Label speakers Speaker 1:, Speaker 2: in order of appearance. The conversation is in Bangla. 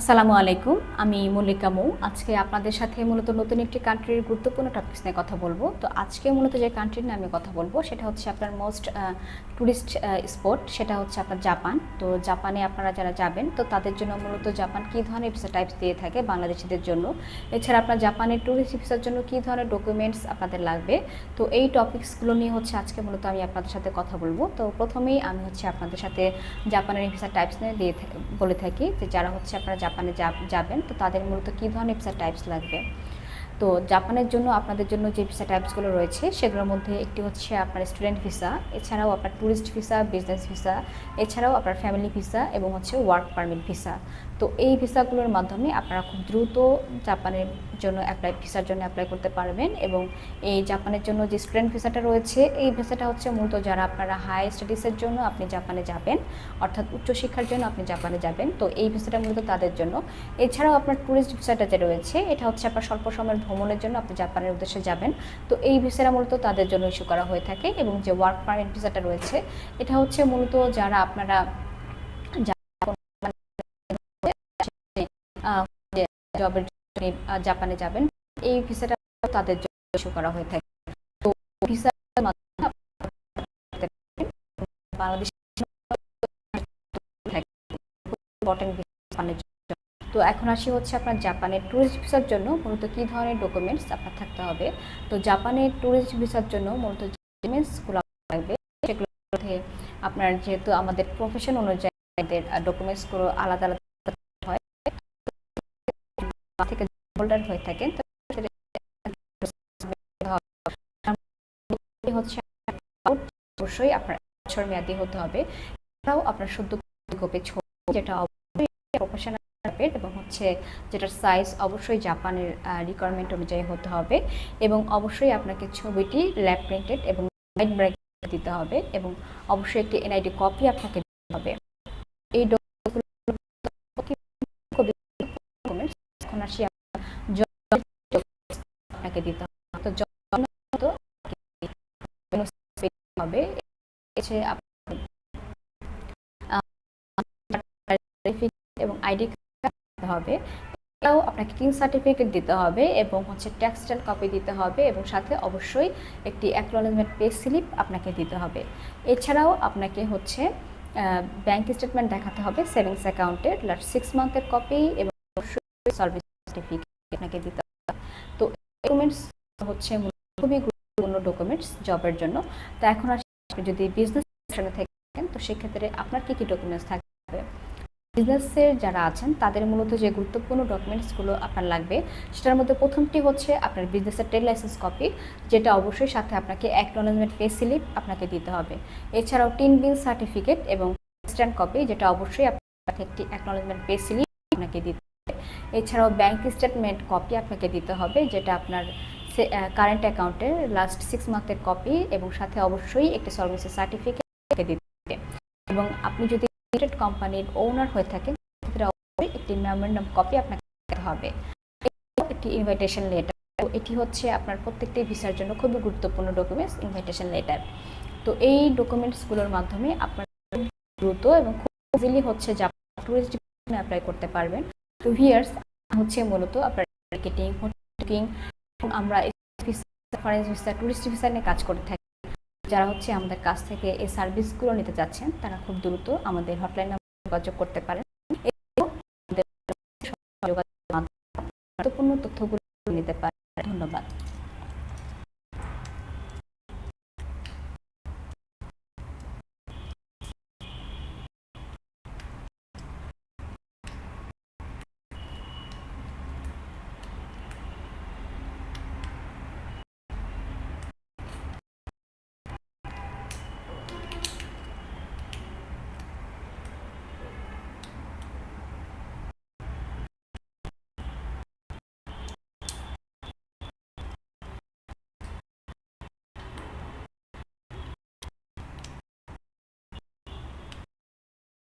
Speaker 1: আসসালামু আলাইকুম, আমি মল্লিকা মৌ। আজকে আপনাদের সাথে মূলত নতুন একটি কান্ট্রির গুরুত্বপূর্ণ টপিক্স নিয়ে কথা বলব। তো আজকে মূলত যে কান্ট্রির নিয়ে আমি কথা বলব, সেটা হচ্ছে আপনার মোস্ট ট্যুরিস্ট স্পট সেটা হচ্ছে আপনার জাপান। তো জাপানে আপনারা যারা যাবেন, তো তাদের জন্য মূলত জাপান কী ধরনের ভিসা টাইপস দিয়ে থাকে বাংলাদেশিদের জন্য? এছাড়া আপনার জাপানের ট্যুরিস্ট ভিসার জন্য কী ধরনের ডকুমেন্টস আপনাদের লাগবে? তো এই টপিকসগুলো নিয়ে হচ্ছে আজকে মূলত আমি আপনাদের সাথে কথা বলব। তো প্রথমেই আমি হচ্ছে আপনাদের সাথে জাপানের ভিসা টাইপস নিয়ে দিয়ে বলে থাকি যে যারা হচ্ছে আপনারা জাপানে যাবেন তো তাদের মূলত কী ধরনের ভিসা টাইপস লাগবে? তো জাপানের জন্য আপনাদের জন্য যে ভিসা টাইপসগুলো রয়েছে, সেগুলোর মধ্যে একটি হচ্ছে আপনার স্টুডেন্ট ভিসা এছাড়াও আপনার ট্যুরিস্ট ভিসা বিজনেস ভিসা এছাড়াও আপনার ফ্যামিলি ভিসা এবং হচ্ছে ওয়ার্ক পারমিট ভিসা তো এই ভিসাগুলোর মাধ্যমে আপনারা খুব দ্রুত জাপানের জন্য অ্যাপ্লাই ভিসার জন্য অ্যাপ্লাই করতে পারবেন এবং এই জাপানের জন্য যে স্টুডেন্ট ভিসাটা রয়েছে, এই ভিসাটা হচ্ছে মূলত যারা আপনারা হাই স্টাডিজের জন্য আপনি জাপানে যাবেন, অর্থাৎ উচ্চশিক্ষার জন্য আপনি জাপানে যাবেন। তো এই ভিসাটা মূলত তাদের জন্য। এছাড়াও আপনার ট্যুরিস্ট ভিসাটা যে রয়েছে, এটা হচ্ছে আপনার স্বল্প সময়ের ভ্রমণের জন্য আপনি জাপানের উদ্দেশ্যে যাবেন। তো এই ভিসাটা মূলত তাদের জন্য ইস্যু করা হয়ে থাকে এবং যে ওয়ার্ক পারমিট ভিসাটা রয়েছে, এটা হচ্ছে মূলত যারা আপনারা জবের জাপানে যাবেন, এই ভিসাটা তাদের জন্য ইস্যু করা হয়ে থাকে। তো ভিসা বাংলাদেশ ইম্পর্টেন্ট তো এখন আসি হচ্ছে আপনার জাপানের ট্যুরিস্ট ভিসার জন্য। মূলত কী ধরনের ডকুমেন্টস আপনার থাকতে হবে? তো জাপানের ট্যুরিস্ট ভিসার জন্য মূলত ডকুমেন্টসগুলো লাগবে মধ্যে আপনার যেহেতু আমাদের প্রফেশন অনুযায়ী আমাদের ডকুমেন্টসগুলো আলাদা আলাদা হয়, থেকে হোল্ডার হয়ে থাকেন তো হচ্ছে অবশ্যই আপনার বছর মেয়াদি হতে হবে। এছাড়াও আপনার শুদ্ধ কপি ছবি যেটা প্রফেশনাল এবং হচ্ছে যেটার সাইজ অবশ্যই জাপানের রিকোয়ারমেন্ট অনুযায়ী হতে হবে এবং অবশ্যই আপনাকে ছবিটি ল্যাব প্রিন্টেড এবং হোয়াইট ব্র্যাক দিতে হবে এবং অবশ্যই একটি এনআইডি কপি আপনাকে দিতে হবে এই আপনাকে দিতে হবে। তো হবে এবং আইডি হবে। এটাও আপনাকে কিং সার্টিফিকেট দিতে হবে এবং হচ্ছে টেক্সটাইল কপি দিতে হবে এবং সাথে অবশ্যই একটি অ্যাকনোলেজমেন্ট পে স্লিপ আপনাকে দিতে হবে। এছাড়াও আপনাকে হচ্ছে ব্যাংক স্টেটমেন্ট দেখাতে হবে সেভিংস অ্যাকাউন্টের লাস্ট সিক্স মান্থের কপি এবং সার্ভিস সার্টিফিকেট আপনাকে দিতে হবে। তো ডকুমেন্টস হচ্ছে খুবই গুরুত্বপূর্ণ ডকুমেন্টস জবের জন্য। তো এখন আসি আপনি যদি বিজনেস সেকশনে থাকেন, তো সেক্ষেত্রে আপনার কী কী ডকুমেন্টস থাকবে? বিজনেসের যারা আছেন, তাদের মূলত যে গুরুত্বপূর্ণ ডকুমেন্টসগুলো আপনার লাগবে, সেটার মধ্যে প্রথমটি হচ্ছে আপনার বিজনেসের ট্রেড লাইসেন্স কপি যেটা অবশ্যই সাথে আপনাকে অ্যাকনোলেজমেন্ট পে স্লিপ আপনাকে দিতে হবে। এছাড়াও টিন বিল সার্টিফিকেট এবং স্ট্যান্ড কপি যেটা অবশ্যই আপনাকে একটি অ্যাকনোলেজমেন্ট পে স্লিপ আপনাকে দিতে হবে। এছাড়াও ব্যাংক স্টেটমেন্ট কপি আপনাকে দিতে হবে, যেটা আপনার কারেন্ট অ্যাকাউন্টের লাস্ট সিক্স মান্থের কপি এবং সাথে অবশ্যই একটি সার্ভিসের সার্টিফিকেট দিতে হবে। এবং আপনি যদি লিমিটেড কোম্পানির ওনার হয়ে থাকেন সেক্ষেত্রে একটি মেমোরেন্ডাম কপি আপনাকে দিতে হবে। একটি ইনভাইটেশন লেটার এটি হচ্ছে আপনার প্রত্যেকটি ভিসার জন্য খুবই গুরুত্বপূর্ণ ডকুমেন্টস ইনভাইটেশন লেটার তো এই ডকুমেন্টসগুলোর মাধ্যমে আপনার দ্রুত এবং খুব ইজিলি হচ্ছে জাপান ট্যুরিস্ট অ্যাপ্লাই করতে পারবেন। তো ভিয়ার্স হচ্ছে মূলত আপনার মার্কেটিং এবং আমরা ভিসা ট্যুরিস্ট ভিসা নিয়ে কাজ করে থাকি। যারা হচ্ছে আমাদের কাছ থেকে এই সার্ভিসগুলো নিতে যাচ্ছেন, তারা খুব দ্রুত আমাদের হটলাইন নাম্বার যোগাযোগ করতে পারেন।